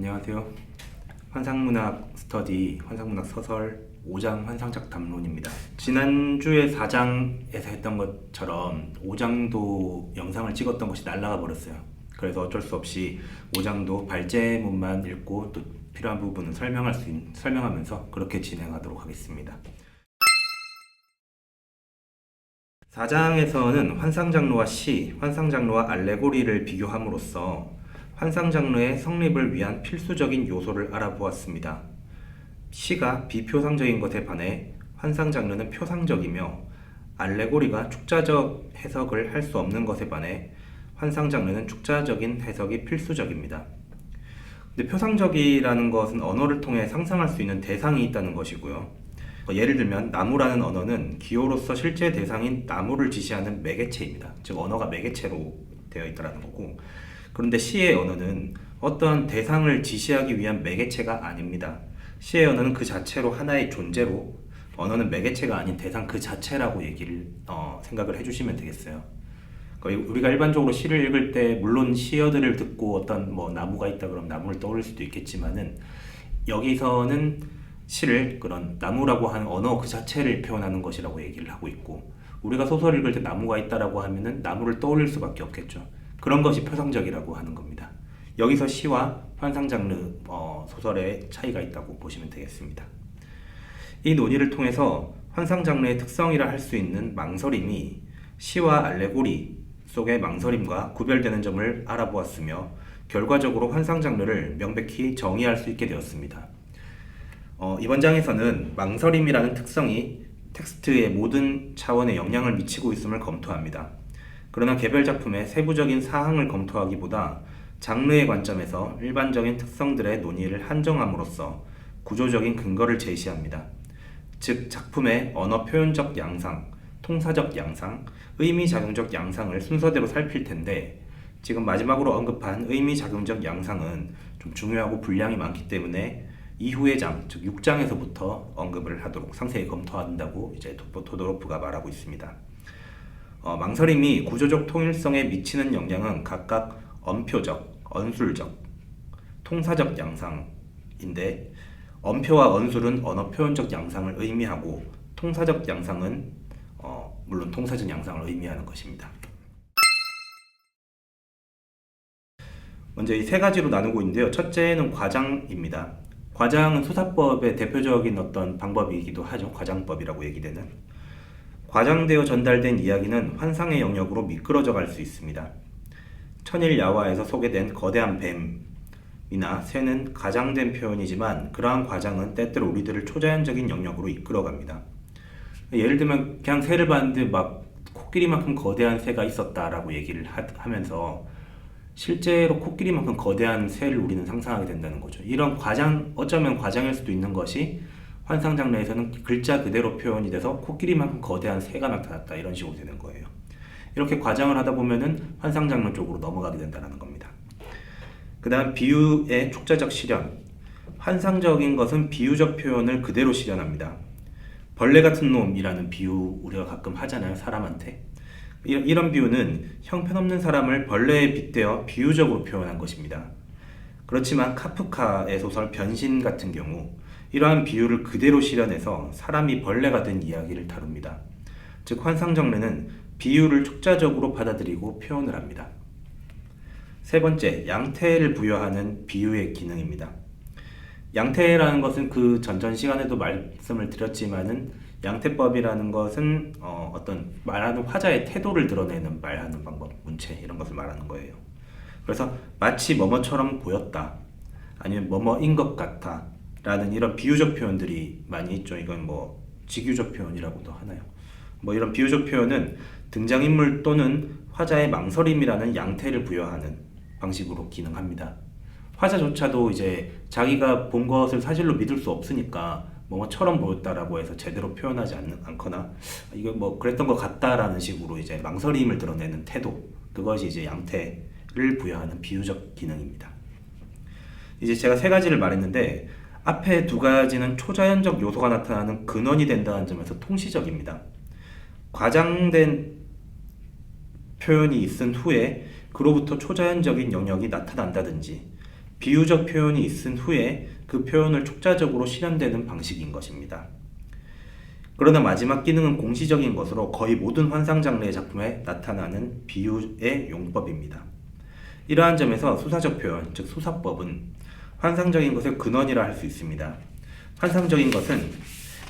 안녕하세요. 환상문학 스터디, 환상문학 소설 5장 환상작 담론입니다. 지난주에 4장에서 했던 것처럼 5장도 영상을 찍었던 것이 날라가 버렸어요. 그래서 어쩔 수 없이 5장도 발제문만 읽고 또 필요한 부분은 설명할 수 있, 설명하면서 그렇게 진행하도록 하겠습니다. 4장에서는 환상 장르와 시, 환상 장르와 알레고리를 비교함으로써 환상 장르의 성립을 위한 필수적인 요소를 알아보았습니다. 시가 비표상적인 것에 반해 환상 장르는 표상적이며 알레고리가 축자적 해석을 할 수 없는 것에 반해 환상 장르는 축자적인 해석이 필수적입니다. 근데 표상적이라는 것은 언어를 통해 상상할 수 있는 대상이 있다는 것이고요. 어, 예를 들면 나무라는 언어는 기호로서 실제 대상인 나무를 지시하는 매개체입니다. 즉 언어가 매개체로 되어 있다는 거고 그런데 시의 언어는 어떠한 대상을 지시하기 위한 매개체가 아닙니다. 시의 언어는 그 자체로 하나의 존재로 언어는 매개체가 아닌 대상 그 자체라고 얘기를 어, 생각을 해주시면 되겠어요. 우리가 일반적으로 시를 읽을 때 물론 시어들을 듣고 어떤 뭐 나무가 있다 그러면 나무를 떠올릴 수도 있겠지만은 여기서는 시를 그런 나무라고 하는 언어 그 자체를 표현하는 것이라고 얘기를 하고 있고 우리가 소설 읽을 때 나무가 있다라고 하면은 나무를 떠올릴 수밖에 없겠죠. 그런 것이 표상적이라고 하는 겁니다. 여기서 시와 환상 장르 어, 소설의 차이가 있다고 보시면 되겠습니다. 이 논의를 통해서 환상 장르의 특성이라 할 수 있는 망설임이 시와 알레고리 속의 망설임과 구별되는 점을 알아보았으며 결과적으로 환상 장르를 명백히 정의할 수 있게 되었습니다. 어, 이번 장에서는 망설임이라는 특성이 텍스트의 모든 차원에 영향을 미치고 있음을 검토합니다. 그러나 개별 작품의 세부적인 사항을 검토하기보다 장르의 관점에서 일반적인 특성들의 논의를 한정함으로써 구조적인 근거를 제시합니다. 즉, 작품의 언어 표현적 양상, 통사적 양상, 의미작용적 양상을 순서대로 살필 텐데, 지금 마지막으로 언급한 의미작용적 양상은 좀 중요하고 분량이 많기 때문에 이후의 장, 즉 6장에서부터 언급을 하도록 상세히 검토한다고 이제 도도로프가 말하고 있습니다. 어, 망설임이 구조적 통일성에 미치는 영향은 각각 언표적, 언술적, 통사적 양상인데 언표와 언술은 언어 표현적 양상을 의미하고 통사적 양상은 어, 물론 통사적 양상을 의미하는 것입니다. 먼저 이 세 가지로 나누고 있는데요. 첫째는 과장입니다. 과장은 수사법의 대표적인 어떤 방법이기도 하죠. 과장법이라고 얘기되는. 과장되어 전달된 이야기는 환상의 영역으로 미끄러져 갈 수 있습니다. 천일 야화에서 소개된 거대한 뱀이나 새는 가장된 표현이지만 그러한 과장은 때때로 우리들을 초자연적인 영역으로 이끌어갑니다. 예를 들면 그냥 새를 봤는데 막 코끼리만큼 거대한 새가 있었다라고 얘기를 하, 면서 실제로 코끼리만큼 거대한 새를 우리는 상상하게 된다는 거죠. 이런 과장 어쩌면 과장일 수도 있는 것이 환상 장르에서는 글자 그대로 표현이 돼서 코끼리만큼 거대한 새가 나타났다 이런 식으로 되는 거예요. 이렇게 과장을 하다 보면은 환상 장르 쪽으로 넘어가게 된다는 겁니다. 그다음 비유의 축자적 실현. 환상적인 것은 비유적 표현을 그대로 실현합니다. 벌레 같은 놈이라는 비유 우리가 가끔 하잖아요 사람한테. 이런 비유는 형편없는 사람을 벌레에 빗대어 비유적으로 표현한 것입니다. 그렇지만 카프카의 소설 변신 같은 경우 이러한 비유를 그대로 실현해서 사람이 벌레가 된 이야기를 다룹니다. 즉 환상 장르는 비유를 축자적으로 받아들이고 표현을 합니다. 세 번째, 양태를 부여하는 비유의 기능입니다. 양태라는 것은 그 전전 시간에도 말씀을 드렸지만은 양태법이라는 것은 어, 떤 말하는 화자의 태도를 드러내는 말하는 방법, 문체 이런 것을 말하는 거예요. 그래서 마치 뭐뭐처럼 보였다, 아니면 뭐뭐인 것 같아, 라는 이런 비유적 표현들이 많이 있죠. 이건 뭐 직유적 표현이라고도 하나요. 뭐 이런 비유적 표현은 등장인물 또는 화자의 망설임이라는 양태를 부여하는 방식으로 기능합니다. 화자조차도 이제 자기가 본 것을 사실로 믿을 수 없으니까 뭐처럼 보였다라고 해서 제대로 표현하지 않는, 않거나 이거 뭐 그랬던 것 같다라는 식으로 이제 망설임을 드러내는 태도 그것이 이제 양태를 부여하는 비유적 기능입니다. 이제 제가 세 가지를 말했는데 앞에 두 가지는 초자연적 요소가 나타나는 근원이 된다는 점에서 통시적입니다. 과장된 표현이 있은 후에 그로부터 초자연적인 영역이 나타난다든지 비유적 표현이 있은 후에 그 표현을 촉자적으로 실현되는 방식인 것입니다. 그러나 마지막 기능은 공시적인 것으로 거의 모든 환상 장르의 작품에 나타나는 비유의 용법입니다. 이러한 점에서 수사적 표현, 즉 수사법은 환상적인 것의 근원이라 할 수 있습니다. 환상적인 것은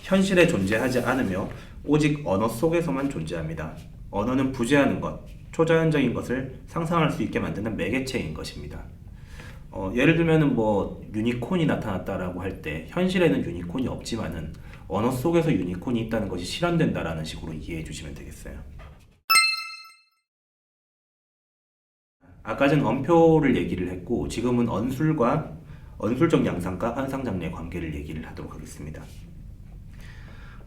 현실에 존재하지 않으며 오직 언어 속에서만 존재합니다. 언어는 부재하는 것, 초자연적인 것을 상상할 수 있게 만드는 매개체인 것입니다. 어, 예를 들면은 뭐 유니콘이 나타났다라고 할 때 현실에는 유니콘이 없지만은 언어 속에서 유니콘이 있다는 것이 실현된다라는 식으로 이해해 주시면 되겠어요. 아까 전 언표를 얘기를 했고 지금은 언술과 언술적 양상과 환상 장르의 관계를 얘기를 하도록 하겠습니다.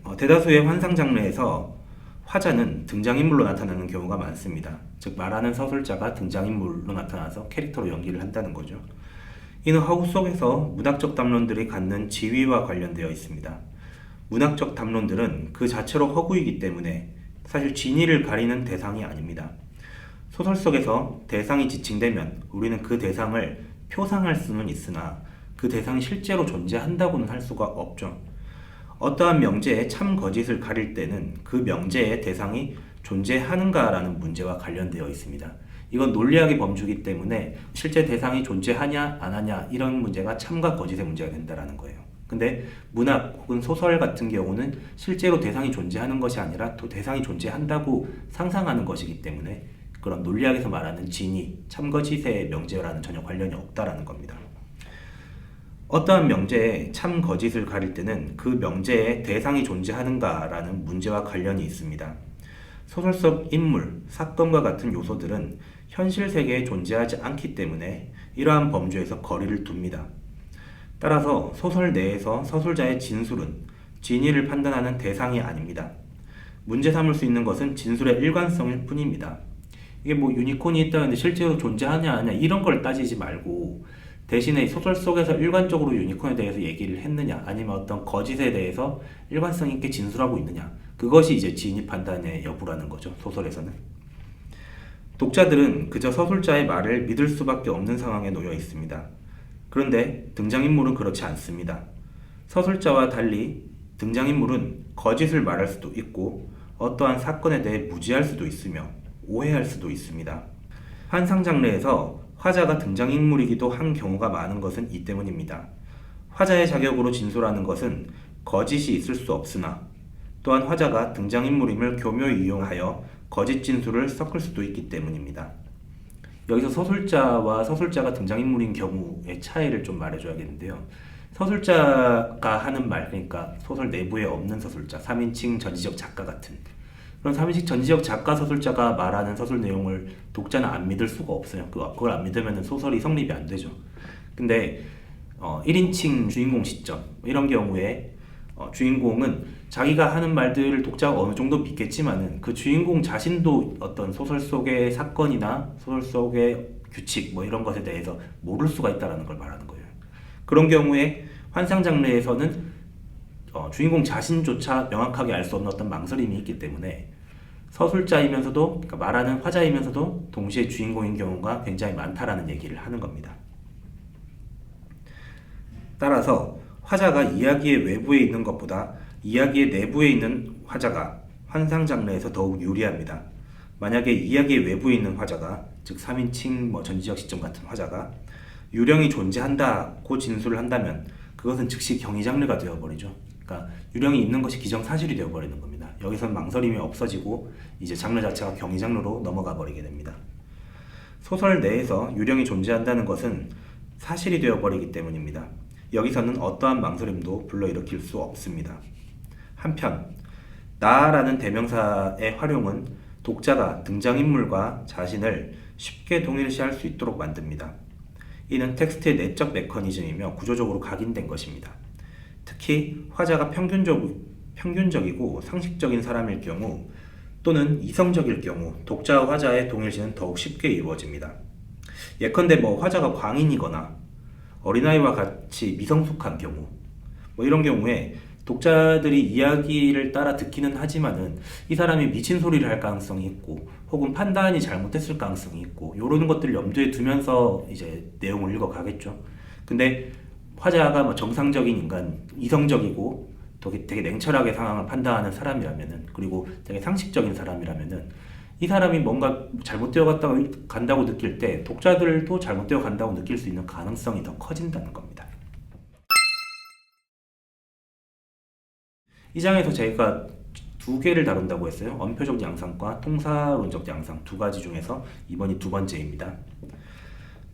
어, 대다수의 환상 장르에서 화자는 등장인물로 나타나는 경우가 많습니다. 즉 말하는 서술자가 등장인물로 나타나서 캐릭터로 연기를 한다는 거죠. 이는 허구 속에서 문학적 담론들이 갖는 지위와 관련되어 있습니다. 문학적 담론들은 그 자체로 허구이기 때문에 사실 진위를 가리는 대상이 아닙니다. 소설 속에서 대상이 지칭되면 우리는 그 대상을 표상할 수는 있으나 그 대상이 실제로 존재한다고는 할 수가 없죠. 어떠한 명제의 참 거짓을 가릴 때는 그 명제의 대상이 존재하는가라는 문제와 관련되어 있습니다. 이건 논리학의 범주이기 때문에 실제 대상이 존재하냐 안 하냐 이런 문제가 참과 거짓의 문제가 된다라는 거예요. 근데 문학 혹은 소설 같은 경우는 실제로 대상이 존재하는 것이 아니라 또 대상이 존재한다고 상상하는 것이기 때문에 그런 논리학에서 말하는 진위, 참거짓의 명제와는 전혀 관련이 없다라는 겁니다. 어떠한 명제에 참 거짓을 가릴 때는 그 명제에 대상이 존재하는가라는 문제와 관련이 있습니다. 소설 속 인물, 사건과 같은 요소들은 현실 세계에 존재하지 않기 때문에 이러한 범주에서 거리를 둡니다. 따라서 소설 내에서 서술자의 진술은 진위를 판단하는 대상이 아닙니다. 문제 삼을 수 있는 것은 진술의 일관성일 뿐입니다. 이게 뭐 유니콘이 있다는데 실제로 존재하냐 아냐 이런 걸 따지지 말고 대신에 소설 속에서 일관적으로 유니콘에 대해서 얘기를 했느냐 아니면 어떤 거짓에 대해서 일관성 있게 진술하고 있느냐 그것이 이제 진위 판단의 여부라는 거죠 소설에서는 독자들은 그저 서술자의 말을 믿을 수밖에 없는 상황에 놓여 있습니다. 그런데 등장인물은 그렇지 않습니다. 서술자와 달리 등장인물은 거짓을 말할 수도 있고 어떠한 사건에 대해 무지할 수도 있으며 오해할 수도 있습니다. 환상 장르에서 화자가 등장인물이기도 한 경우가 많은 것은 이 때문입니다. 화자의 자격으로 진술하는 것은 거짓이 있을 수 없으나 또한 화자가 등장인물임을 교묘히 이용하여 거짓 진술을 섞을 수도 있기 때문입니다. 여기서 서술자와 서술자가 등장인물인 경우의 차이를 좀 말해줘야겠는데요. 서술자가 하는 말, 그러니까 소설 내부에 없는 서술자, 3인칭 전지적 작가 같은 그런 3인칭 전지적 작가 서술자가 말하는 서술 내용을 독자는 안 믿을 수가 없어요. 그- 그걸 안 믿으면 소설이 성립이 안 되죠. 근데 어, 1인칭 주인공 시점 뭐 이런 경우에 어, 주인공은 자기가 하는 말들을 독자가 어느 정도 믿겠지만은 그 주인공 자신도 어떤 소설 속의 사건이나 소설 속의 규칙 뭐 이런 것에 대해서 모를 수가 있다라는 걸 말하는 거예요. 그런 경우에 환상 장르에서는 어, 주인공 자신조차 명확하게 알 수 없는 어떤 망설임이 있기 때문에 서술자이면서도 그러니까 말하는 화자이면서도 동시에 주인공인 경우가 굉장히 많다라는 얘기를 하는 겁니다. 따라서 화자가 이야기의 외부에 있는 것보다 이야기의 내부에 있는 화자가 환상 장르에서 더욱 유리합니다. 만약에 이야기의 외부에 있는 화자가 즉 3인칭 뭐 전지적 시점 같은 화자가 유령이 존재한다고 진술을 한다면 그것은 즉시 경이 장르가 되어버리죠. 그러니까 유령이 있는 것이 기정사실이 되어버리는 겁니다. 여기선 망설임이 없어지고 이제 장르 자체가 경이 장르로 넘어가 버리게 됩니다. 소설 내에서 유령이 존재한다는 것은 사실이 되어버리기 때문입니다. 여기서는 어떠한 망설임도 불러일으킬 수 없습니다. 한편 나라는 대명사의 활용은 독자가 등장인물과 자신을 쉽게 동일시할 수 있도록 만듭니다. 이는 텍스트의 내적 메커니즘이며 구조적으로 각인된 것입니다. 특히 화자가 평균적, 평균적이고 상식적인 사람일 경우 또는 이성적일 경우 독자와 화자의 동일시는 더욱 쉽게 이루어집니다. 예컨대 뭐 화자가 광인이거나 어린아이와 같이 미성숙한 경우 뭐 이런 경우에 독자들이 이야기를 따라 듣기는 하지만은 이 사람이 미친 소리를 할 가능성이 있고 혹은 판단이 잘못했을 가능성이 있고 이런 것들을 염두에 두면서 이제 내용을 읽어가겠죠. 근데 화자가 뭐 정상적인 인간, 이성적이고 되게, 되게 냉철하게 상황을 판단하는 사람이라면은 그리고 되게 상식적인 사람이라면은 이 사람이 뭔가 잘못 되어 갔다고 간다고 느낄 때 독자들도 잘못 되어 간다고 느낄 수 있는 가능성이 더 커진다는 겁니다. 이 장에서 제가 두 개를 다룬다고 했어요. 언표적 양상과 통사론적 양상 두 가지 중에서 이번이 두 번째입니다.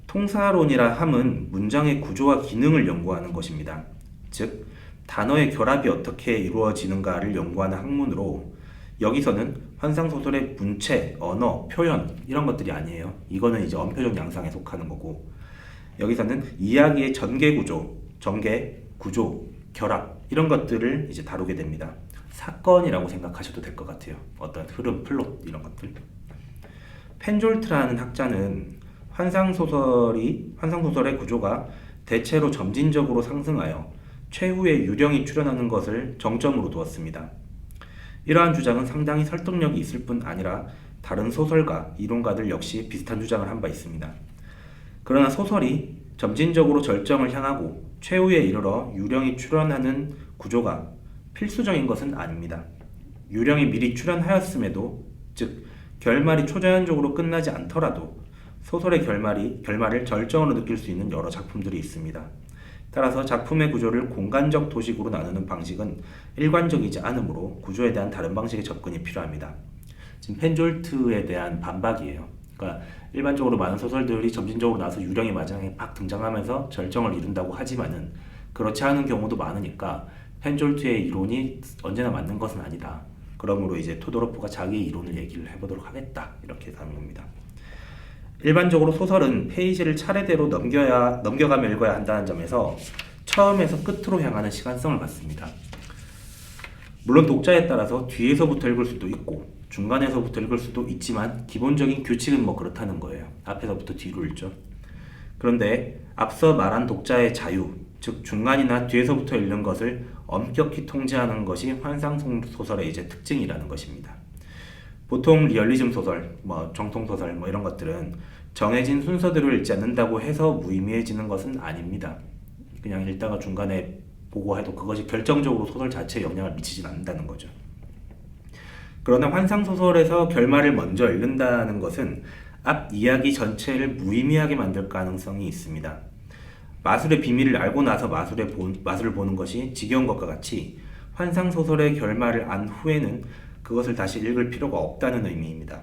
통사론이라 함은 문장의 구조와 기능을 연구하는 것입니다. 즉, 단어의 결합이 어떻게 이루어지는가를 연구하는 학문으로 여기서는 환상소설의 문체, 언어, 표현 이런 것들이 아니에요. 이거는 이제 언표적 양상에 속하는 거고 여기서는 이야기의 전개 구조, 전개, 구조, 결합 이런 것들을 이제 다루게 됩니다. 사건이라고 생각하셔도 될 것 같아요. 어떤 흐름, 플롯 이런 것들. 펜졸트라는 학자는 환상 소설이 환상 소설의 구조가 대체로 점진적으로 상승하여 최후의 유령이 출현하는 것을 정점으로 두었습니다. 이러한 주장은 상당히 설득력이 있을 뿐 아니라 다른 소설가, 이론가들 역시 비슷한 주장을 한 바 있습니다. 그러나 소설이 점진적으로 절정을 향하고 최후에 이르러 유령이 출현하는 구조가 필수적인 것은 아닙니다. 유령이 미리 출현하였음에도 즉 결말이 초자연적으로 끝나지 않더라도 소설의 결말이 결말을 절정으로 느낄 수 있는 여러 작품들이 있습니다. 따라서 작품의 구조를 공간적 도식으로 나누는 방식은 일관적이지 않으므로 구조에 대한 다른 방식의 접근이 필요합니다. 지금 펜졸트에 대한 반박이에요. 그러니까 일반적으로 많은 소설들이 점진적으로 나서 유령이 마지막에 팍 등장하면서 절정을 이룬다고 하지만은 그렇지 않은 경우도 많으니까 펜졸트의 이론이 언제나 맞는 것은 아니다. 그러므로 이제 토도로프가 자기의 이론을 얘기를 해보도록 하겠다 이렇게 하는 겁니다. 일반적으로 소설은 페이지를 차례대로 넘겨야 넘겨가며 읽어야 한다는 점에서 처음에서 끝으로 향하는 시간성을 갖습니다. 물론 독자에 따라서 뒤에서부터 읽을 수도 있고 중간에서부터 읽을 수도 있지만 기본적인 규칙은 뭐 그렇다는 거예요. 앞에서부터 뒤로 읽죠. 그런데 앞서 말한 독자의 자유, 즉 중간이나 뒤에서부터 읽는 것을 엄격히 통제하는 것이 환상 소설의 이제 특징이라는 것입니다. 보통 리얼리즘 소설, 뭐 정통 소설, 뭐 이런 것들은 정해진 순서대로 읽지 않는다고 해서 무의미해지는 것은 아닙니다. 그냥 읽다가 중간에 보고 해도 그것이 결정적으로 소설 자체에 영향을 미치진 않는다는 거죠. 그러나 환상 소설에서 결말을 먼저 읽는다는 것은 앞 이야기 전체를 무의미하게 만들 가능성이 있습니다. 마술의 비밀을 알고 나서 마술의 보, 마술을 보는 것이 지겨운 것과 같이 환상 소설의 결말을 안 후에는 그것을 다시 읽을 필요가 없다는 의미입니다.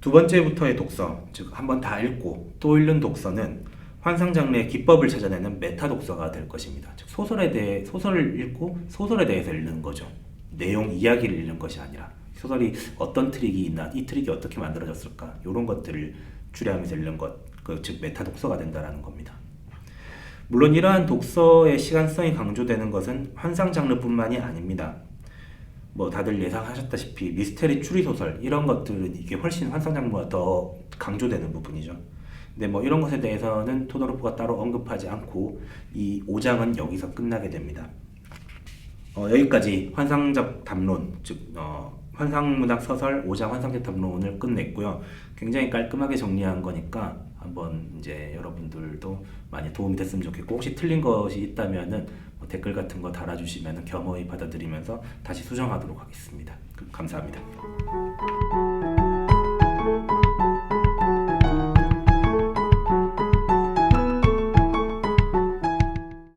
두 번째부터의 독서, 즉 한 번 다 읽고 또 읽는 독서는 환상 장르의 기법을 찾아내는 메타 독서가 될 것입니다. 즉 소설에 대해 소설을 읽고 소설에 대해서 읽는 거죠. 내용 이야기를 읽는 것이 아니라 소설이 어떤 트릭이 있나, 이 트릭이 어떻게 만들어졌을까 이런 것들을 추려하면서 읽는 것, 그 즉 메타 독서가 된다라는 겁니다. 물론 이러한 독서의 시간성이 강조되는 것은 환상 장르뿐만이 아닙니다. 뭐 다들 예상하셨다시피 미스테리 추리 소설 이런 것들은 이게 훨씬 환상 장르가 더 강조되는 부분이죠. 근데 뭐 이런 것에 대해서는 토도로프가 따로 언급하지 않고 이 5장은 여기서 끝나게 됩니다. 어, 여기까지 환상적 담론, 즉 어, 환상문학 소설 5장 환상적 담론을 끝냈고요. 굉장히 깔끔하게 정리한 거니까 한번 이제 여러분들도 많이 도움이 됐으면 좋겠고 혹시 틀린 것이 있다면은 뭐 댓글 같은 거 달아주시면 겸허히 받아들이면서 다시 수정하도록 하겠습니다. 감사합니다.